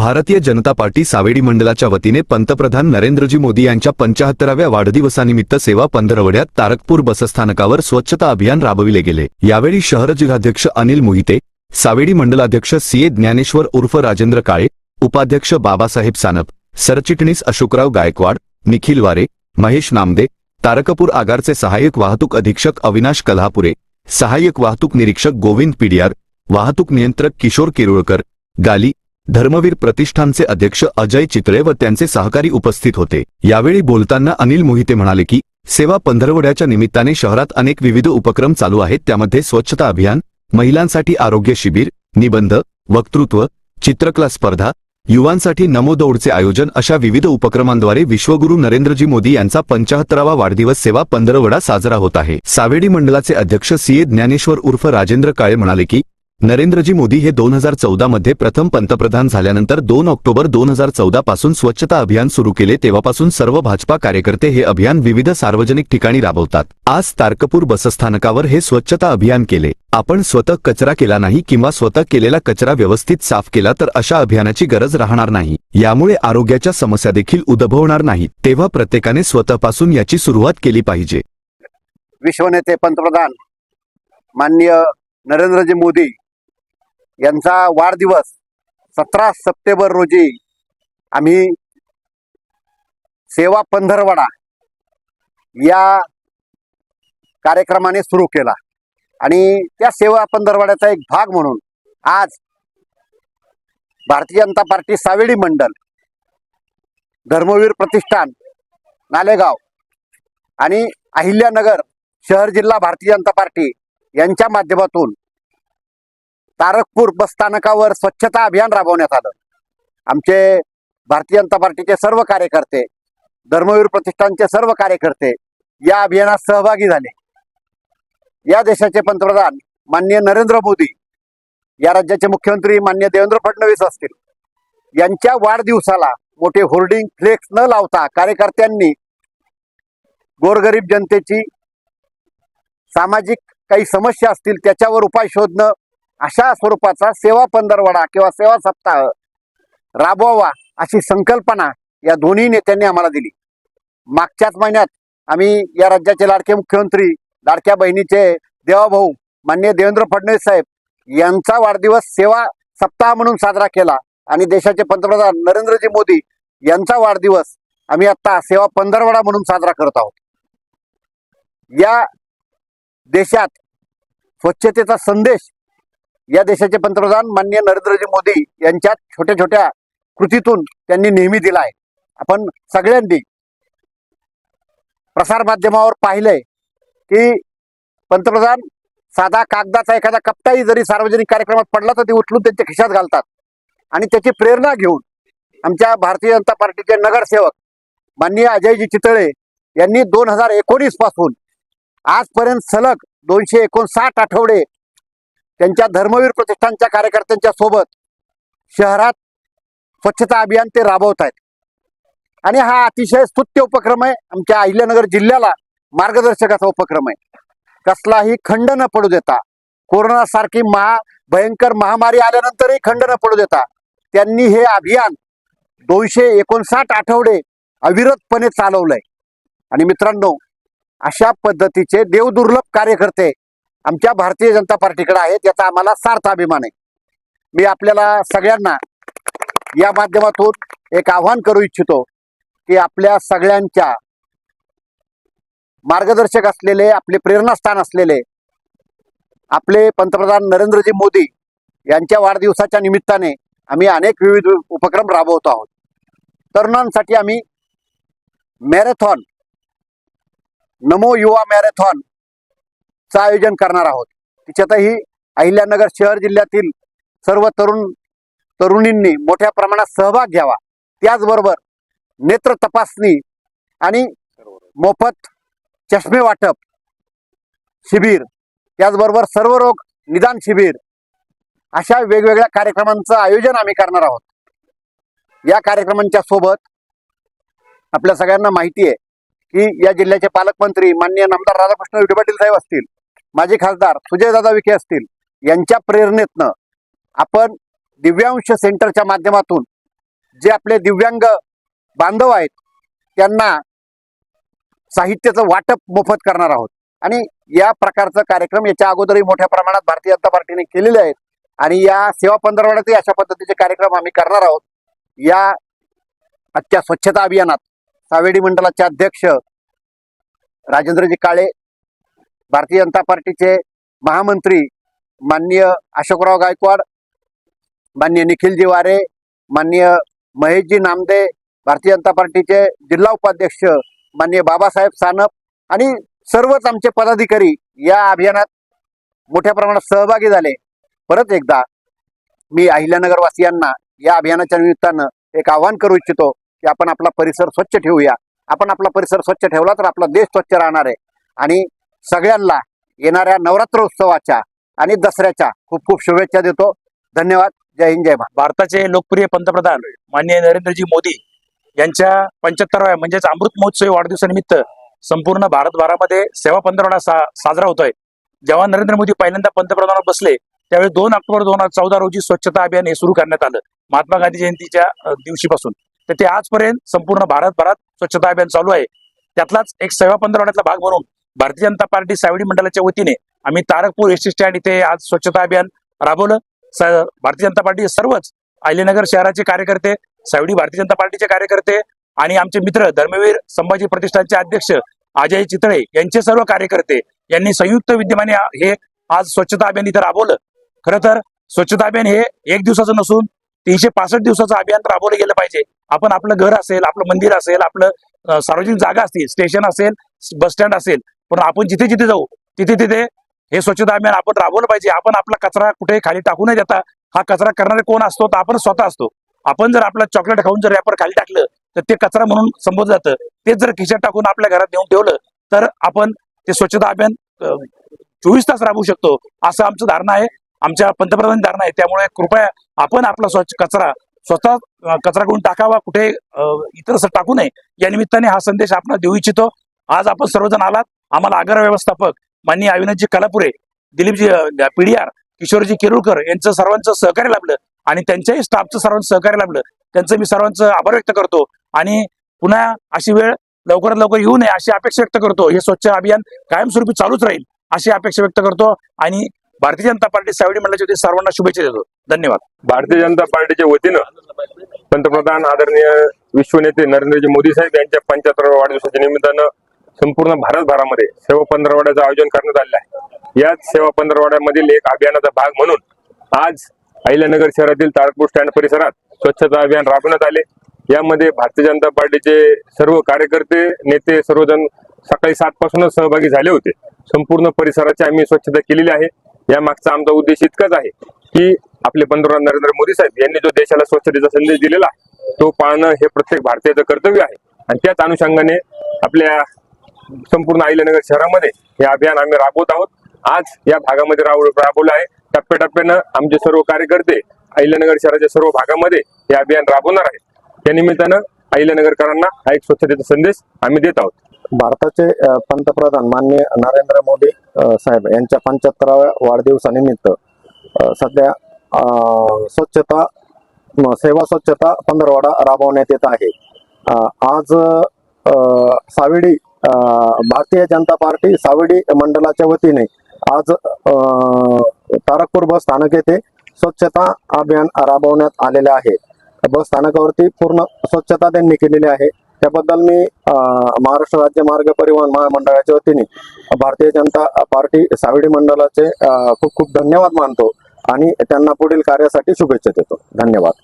भारतीय जनता पार्टी सावेडी मंडलाच्या वतीने पंतप्रधान नरेंद्रजी मोदी यांच्या पंचाहत्तराव्या वाढदिवसानिमित्त सेवा पंधरवड्यात तारकपूर बसस्थानकावर स्वच्छता अभियान राबविले गेले. यावेळी शहर जिल्हाध्यक्ष अनिल मोहिते सावेडी मंडलाध्यक्ष सीए ज्ञानेश्वर उर्फ राजेंद्र काळे उपाध्यक्ष बाबासाहेब सानप सरचिटणीस अशोकराव गायकवाड निखिल वारे महेश नामदे तारकपूर आगारचे सहाय्यक वाहतूक अधीक्षक अविनाश कल्हापुरे सहाय्यक वाहतूक निरीक्षक गोविंद पिडियार वाहतूक नियंत्रक किशोर किरुळकर गाली धर्मवीर प्रतिष्ठानचे अध्यक्ष अजय चितळे व त्यांचे सहकारी उपस्थित होते. यावेळी बोलताना अनिल मोहिते म्हणाले की सेवा पंधरवड्याच्या निमित्ताने शहरात अनेक विविध उपक्रम चालू आहेत. त्यामध्ये स्वच्छता अभियान महिलांसाठी आरोग्य शिबिर निबंध वक्तृत्व चित्रकला स्पर्धा युवांसाठी नमो दौडचे आयोजन अशा विविध उपक्रमांद्वारे विश्वगुरू नरेंद्रजी मोदी यांचा पंचाहत्तरावा वाढदिवस सेवा पंधरवडा साजरा होत आहे. सावेडी मंडळाचे अध्यक्ष सीए ज्ञानेश्वर उर्फ राजेंद्र काळे म्हणाले की नरेंद्रजी मोदी हे दोन हजार चौदामध्ये प्रथम पंतप्रधान झाल्यानंतर दोन ऑक्टोबर दोन हजार चौदा पासून स्वच्छता अभियान सुरू केले. तेव्हापासून सर्व भाजपा कार्यकर्ते हे अभियान विविध सार्वजनिक ठिकाणी राबवतात. आज तारकपूर बसस्थानकावर हे स्वच्छता अभियान केले. आपण स्वतः कचरा केला नाही किंवा स्वतः केलेला कचरा व्यवस्थित साफ केला तर अशा अभियानाची गरज राहणार नाही. यामुळे आरोग्याच्या समस्या देखील उद्भवणार नाही तेव्हा प्रत्येकाने स्वतःपासून याची सुरुवात केली पाहिजे. विश्वनेते पंतप्रधान माननीय नरेंद्रजी मोदी यांचा वाढदिवस सतरा सप्टेंबर रोजी आम्ही सेवा पंधरवडा या कार्यक्रमाने सुरू केला. आणि त्या सेवा पंधरवड्याचा एक भाग म्हणून आज भारतीय जनता पार्टी सावेडी मंडल धर्मवीर प्रतिष्ठान नालेगाव आणि अहिल्यानगर शहर जिल्हा भारतीय जनता पार्टी यांच्या माध्यमातून तारकपूर बसस्थानकावर स्वच्छता अभियान राबवण्यात आलं. आमचे भारतीय जनता पार्टीचे सर्व कार्यकर्ते धर्मवीर प्रतिष्ठानचे सर्व कार्यकर्ते या अभियानात सहभागी झाले. या देशाचे पंतप्रधान माननीय नरेंद्र मोदी या राज्याचे मुख्यमंत्री मान्य देवेंद्र फडणवीस असतील. यांच्या वाढदिवसाला मोठे होर्डिंग फ्लेक्स न लावता कार्यकर्त्यांनी गोरगरीब जनतेची सामाजिक काही समस्या असतील त्याच्यावर उपाय शोधणं अशा स्वरूपाचा सेवा पंधरवडा किंवा सेवा सप्ताह राबवावा अशी संकल्पना या दोन्ही नेत्यांनी आम्हाला दिली. मागच्याच महिन्यात आम्ही या राज्याचे लाडके मुख्यमंत्री लाडक्या बहिणीचे देवाभाऊ माननीय देवेंद्र फडणवीस साहेब यांचा वाढदिवस सेवा सप्ताह म्हणून साजरा केला आणि देशाचे पंतप्रधान नरेंद्रजी मोदी यांचा वाढदिवस आम्ही आता सेवा पंधरवडा म्हणून साजरा करत आहोत. या देशात स्वच्छतेचा संदेश या देशाचे पंतप्रधान माननीय नरेंद्रजी मोदी यांच्या छोट्या छोट्या कृतीतून त्यांनी नेहमी दिला आहे. आपण सगळ्यांनी प्रसारमाध्यमावर पाहिलंय की पंतप्रधान साधा कागदाचा एखादा कप्ताही जरी सार्वजनिक कार्यक्रमात पडला तर ते उचलून त्यांच्या खिशात घालतात. आणि त्याची प्रेरणा घेऊन आमच्या भारतीय जनता पार्टीचे नगरसेवक माननीय अजयजी चितळे यांनी दोन हजार एकोणीसपासून आजपर्यंत सलग दोनशे एकोणसाठ आठवडे त्यांच्या धर्मवीर प्रतिष्ठानच्या कार्यकर्त्यांच्या सोबत शहरात स्वच्छता अभियान ते राबवत आहेत आणि हा अतिशय स्तुत्य उपक्रम आहे. आमच्या अहिल्यानगर जिल्ह्याला मार्गदर्शकाचा उपक्रम आहे. कसलाही खंड न पडू देता कोरोना सारखी महा भयंकर महामारी आल्यानंतरही खंड न पडू देता त्यांनी हे अभियान दोनशे एकोणसाठ आठवडे अविरतपणे चालवलंय. आणि मित्रांनो अशा पद्धतीचे देवदुर्लभ कार्यकर्ते आमच्या भारतीय जनता पार्टीकडे आहेत याचा आम्हाला सार्थ अभिमान आहे. मी आपल्याला सगळ्यांना या माध्यमातून एक आव्हान करू इच्छितो की आपल्या सगळ्यांच्या मार्गदर्शक असलेले आपले प्रेरणास्थान असलेले आपले पंतप्रधान नरेंद्रजी मोदी यांच्या वाढदिवसाच्या निमित्ताने आम्ही अनेक विविध उपक्रम राबवतो आहोत. तरुणांसाठी आम्ही मॅरेथॉन नमो युवा मॅरेथॉन चं आयोजन करणार आहोत. तिच्यातही अहिल्यानगर शहर जिल्ह्यातील सर्व तरुण तरुणींनी मोठ्या प्रमाणात सहभाग घ्यावा. त्याचबरोबर नेत्र तपासणी आणि मोफत चष्मे वाटप शिबिर त्याचबरोबर सर्व रोग निदान शिबिर अशा वेगवेगळ्या कार्यक्रमांचं आयोजन आम्ही करणार आहोत. या कार्यक्रमांच्या सोबत आपल्या सगळ्यांना माहिती आहे की या जिल्ह्याचे पालकमंत्री माननीय नामदार राधाकृष्ण विखे पाटील साहेब असतील. माजी खासदार सुजयदादा विखे असतील यांच्या प्रेरणेतनं आपण दिव्यांश सेंटरच्या माध्यमातून जे आपले दिव्यांग बांधव आहेत त्यांना साहित्याचं वाटप मोफत करणार आहोत. आणि या प्रकारचा कार्यक्रम याच्या अगोदरही मोठ्या प्रमाणात भारतीय जनता पार्टीने केलेले आहेत. आणि या सेवा पंधरवड्यातही अशा पद्धतीचे कार्यक्रम आम्ही करणार आहोत. या आजच्या स्वच्छता अभियानात सावेडी मंडळाचे अध्यक्ष राजेंद्रजी काळे भारतीय जनता पार्टीचे महामंत्री माननीय अशोकराव गायकवाड माननीय निखिलजी वारे माननीय महेशजी नामदे भारतीय जनता पार्टीचे जिल्हा उपाध्यक्ष माननीय बाबासाहेब सानप आणि सर्वच आमचे पदाधिकारी या अभियानात मोठ्या प्रमाणात सहभागी झाले. परत एकदा मी अहिल्यानगरवासियांना या अभियानाच्या निमित्तानं एक आवाहन करू इच्छितो की आपण आपला परिसर स्वच्छ ठेवूया. आपण आपला परिसर स्वच्छ ठेवला तर आपला देश स्वच्छ राहणार आहे. आणि सगळ्यांना येणाऱ्या नवरात्र उत्सवाच्या आणि दसऱ्याच्या खूप खूप शुभेच्छा देतो. धन्यवाद. जय हिंद जय भारत. भारताचे लोकप्रिय पंतप्रधान माननीय नरेंद्रजी मोदी यांच्या पंच्याहत्तराव्या म्हणजेच अमृत महोत्सवी वाढदिवसानिमित्त संपूर्ण भारतभरामध्ये सेवा पंधरवडा सा साजरा होतोय. जेव्हा नरेंद्र मोदी पहिल्यांदा पंतप्रधानावर बसले त्यावेळी दोन ऑक्टोबर दोन हजार चौदा रोजी स्वच्छता अभियान हे सुरू करण्यात आलं महात्मा गांधी जयंतीच्या दिवशीपासून. तर ते आजपर्यंत संपूर्ण भारतभरात स्वच्छता अभियान चालू आहे. त्यातलाच एक सेवा पंधरवड्यातला भाग म्हणून भारतीय जनता पार्टी सावडी मंडळाच्या वतीने आम्ही तारकपूर एस टी स्टँड इथे आज स्वच्छता अभियान राबवलं. भारतीय जनता पार्टी सर्वच अहिल्यानगर शहराचे कार्यकर्ते सावडी भारतीय जनता पार्टीचे कार्यकर्ते आणि आमचे मित्र धर्मवीर संभाजी प्रतिष्ठानचे अध्यक्ष अजय चितळे यांचे सर्व कार्यकर्ते यांनी संयुक्त विद्यमाने हे आज स्वच्छता अभियान इथे राबवलं. खरं तर स्वच्छता अभियान हे एक दिवसाचं नसून तीनशे पासष्ट दिवसाचं अभियान राबवलं गेलं पाहिजे. आपण आपलं घर असेल आपलं मंदिर असेल आपलं सार्वजनिक जागा असतील स्टेशन असेल बस स्टँड असेल पण आपण जिथे जिथे जाऊ तिथे तिथे हे स्वच्छता अभियान आपण राबवलं पाहिजे. आपण आपला कचरा कुठे खाली टाकू नये देता. हा कचरा करणारे कोण असतो? तर आपण स्वतः असतो. आपण जर आपला चॉकलेट खाऊन जर रॅपर खाली टाकलं तर ते कचरा म्हणून संबोधलं जातं. तेच जर खिशात टाकून आपल्या घरात नेऊन ठेवलं तर आपण ते स्वच्छता अभियान चोवीस तास राबवू शकतो. असं आमचं धारणा आहे. आमच्या पंतप्रधान धारणा आहे. त्यामुळे कृपया आपण आपला स्वच्छ कचरा स्वतः कचरा करून टाकावा. कुठे इतर असं टाकू नये. या निमित्ताने हा संदेश आपण देऊ इच्छितो. आज आपण सर्वजण आलात. आम्हाला आगार व्यवस्थापक माननीय अविनाथजी कलापुरे दिलीपजी पीडीआर किशोरजी किरुळकर यांचं सर्वांचं सहकार्य लाभलं आणि त्यांच्याही स्टाफचं सर्वांचं सहकार्य लाभलं. त्यांचं मी सर्वांचं आभार व्यक्त करतो आणि पुन्हा अशी वेळ लवकरात लवकर येऊ नये अशी अपेक्षा व्यक्त करतो. हे स्वच्छ अभियान कायमस्वरूपी चालूच राहील अशी अपेक्षा व्यक्त करतो आणि भारतीय जनता पार्टी सावडी मंडळाच्या वतीने सर्वांना शुभेच्छा देतो. धन्यवाद. भारतीय जनता पार्टीच्या वतीनं पंतप्रधान आदरणीय विश्वनेते नरेंद्रजी मोदी साहेब यांच्या पंच्याहत्तराव्या वाढदिवसाच्या निमित्तानं संपूर्ण भारतभरामध्ये सेवा पंधरवड्याचं आयोजन करण्यात आलं आहे. याच सेवा पंधरवड्यामधील एक अभियानाचा भाग म्हणून आज अहिल्यानगर शहरातील तारकपूर स्टँड परिसरात स्वच्छता अभियान राबवण्यात आले. यामध्ये भारतीय जनता पार्टीचे सर्व कार्यकर्ते नेते सर्वजण सकाळी सात पासूनच सहभागी झाले होते. संपूर्ण परिसराची आम्ही स्वच्छता केलेली आहे. या मागचा आमचा उद्देश इतकाच आहे की आपले पंतप्रधान नरेंद्र मोदी साहेब यांनी जो देशाला स्वच्छतेचा संदेश दिलेला तो पाळणं हे प्रत्येक भारतीयाचं कर्तव्य आहे. आणि त्याच अनुषंगाने आपल्या संपूर्ण अहिल्यानगर शहरामध्ये हे अभियान आम्ही राबवत आहोत. आज या भागामध्ये राब राबवलं आहे. टप्प्याटप्प्यानं आमचे सर्व कार्यकर्ते अहिल्यानगर शहराच्या सर्व भागामध्ये हे अभियान राबवणार आहेत. त्या निमित्तानं अहिल्यानगरकरांना हा एक स्वच्छतेचा संदेश आम्ही देत आहोत. भारताचे पंतप्रधान माननीय नरेंद्र मोदी साहेब यांच्या पंच्याहत्तराव्या वाढदिवसानिमित्त सध्या स्वच्छता सेवा स्वच्छता पंधरवाडा राबवण्यात येत आहे. आज साविडी सावेडी भारतीय जनता पार्टी सावडी मंडळाच्या वतीने आज तारकपूर बस स्थानक येथे स्वच्छता अभियान राबवण्यात आलेले आहे. बस स्थानकावरती पूर्ण स्वच्छता त्यांनी केलेली आहे. त्याबद्दल मी महाराष्ट्र राज्य मार्ग परिवहन महामंडळाच्या वतीने भारतीय जनता पार्टी सावडी मंडळाचे खूप खूप धन्यवाद मानतो आणि त्यांना पुढील कार्यासाठी शुभेच्छा देतो. धन्यवाद.